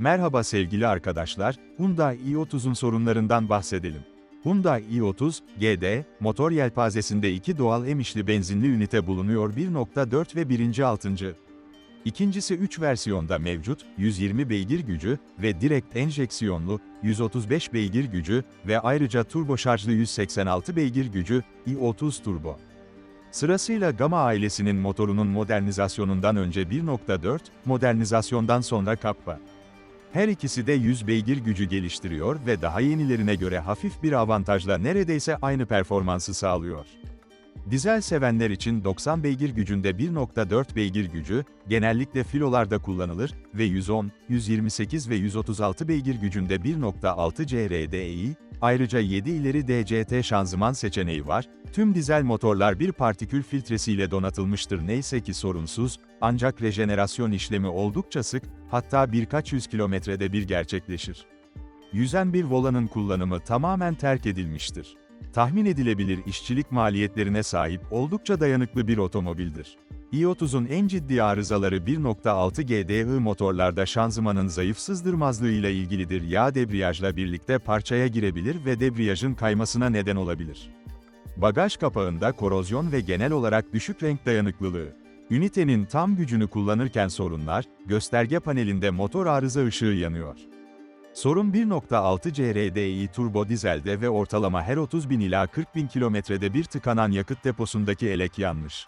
Merhaba sevgili arkadaşlar, Hyundai i30'un sorunlarından bahsedelim. Hyundai i30, GD, motor yelpazesinde iki doğal emişli benzinli ünite bulunuyor 1.4 ve 1.6. İkincisi 3 versiyonda mevcut, 120 beygir gücü ve direkt enjeksiyonlu, 135 beygir gücü ve ayrıca turbo şarjlı 186 beygir gücü, i30 Turbo. Sırasıyla Gamma ailesinin motorunun modernizasyonundan önce 1.4, modernizasyondan sonra Kappa. Her ikisi de 100 beygir gücü geliştiriyor ve daha yenilerine göre hafif bir avantajla neredeyse aynı performansı sağlıyor. Dizel sevenler için 90 beygir gücünde 1.4 beygir gücü, genellikle filolarda kullanılır ve 110, 128 ve 136 beygir gücünde 1.6 CRDI, ayrıca 7 ileri DCT şanzıman seçeneği var. Tüm dizel motorlar bir partikül filtresiyle donatılmıştır neyse ki sorunsuz, ancak rejenerasyon işlemi oldukça sık, hatta birkaç yüz kilometrede bir gerçekleşir. Yüzen bir volanın kullanımı tamamen terk edilmiştir tahmin edilebilir işçilik maliyetlerine sahip oldukça dayanıklı bir otomobildir. i30'un en ciddi arızaları 1.6 GDI motorlarda şanzımanın zayıf sızdırmazlığıyla ilgilidir. Yağ debriyajla birlikte parçaya girebilir ve debriyajın kaymasına neden olabilir. Bagaj kapağında korozyon ve genel olarak düşük renk dayanıklılığı. Ünitenin tam gücünü kullanırken sorunlar, gösterge panelinde motor arıza ışığı yanıyor. Sorun 1.6 CRDI turbo dizelde ve ortalama her 30 bin ila 40 bin kilometrede bir tıkanan yakıt deposundaki elek yanmış.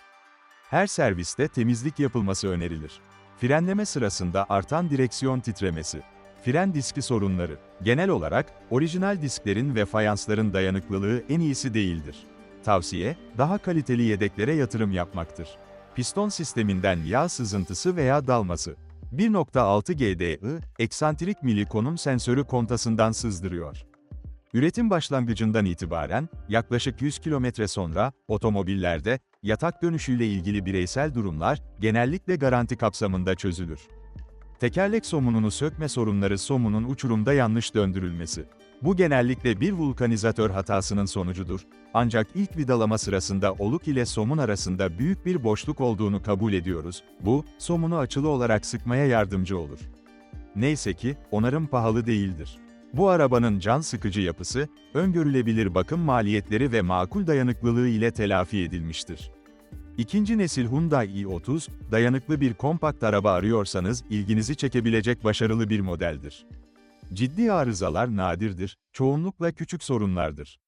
Her serviste temizlik yapılması önerilir. Frenleme sırasında artan direksiyon titremesi. Fren diski sorunları. Genel olarak, orijinal disklerin ve fayansların dayanıklılığı en iyisi değildir. Tavsiye, daha kaliteli yedeklere yatırım yapmaktır. Piston sisteminden yağ sızıntısı veya dalması. 1.6 GDI, eksantrik mili konum sensörü kontasından sızdırıyor. Üretim başlangıcından itibaren, yaklaşık 100 kilometre sonra, otomobillerde, yatak dönüşüyle ilgili bireysel durumlar, genellikle garanti kapsamında çözülür. Tekerlek somununu sökme sorunları somunun uçurumda yanlış döndürülmesi. Bu genellikle bir vulkanizatör hatasının sonucudur. Ancak ilk vidalama sırasında oluk ile somun arasında büyük bir boşluk olduğunu kabul ediyoruz. Bu, somunu açılı olarak sıkmaya yardımcı olur. Neyse ki, onarım pahalı değildir. Bu arabanın can sıkıcı yapısı, öngörülebilir bakım maliyetleri ve makul dayanıklılığı ile telafi edilmiştir. İkinci nesil Hyundai i30, dayanıklı bir kompakt araba arıyorsanız ilginizi çekebilecek başarılı bir modeldir. Ciddi arızalar nadirdir, çoğunlukla küçük sorunlardır.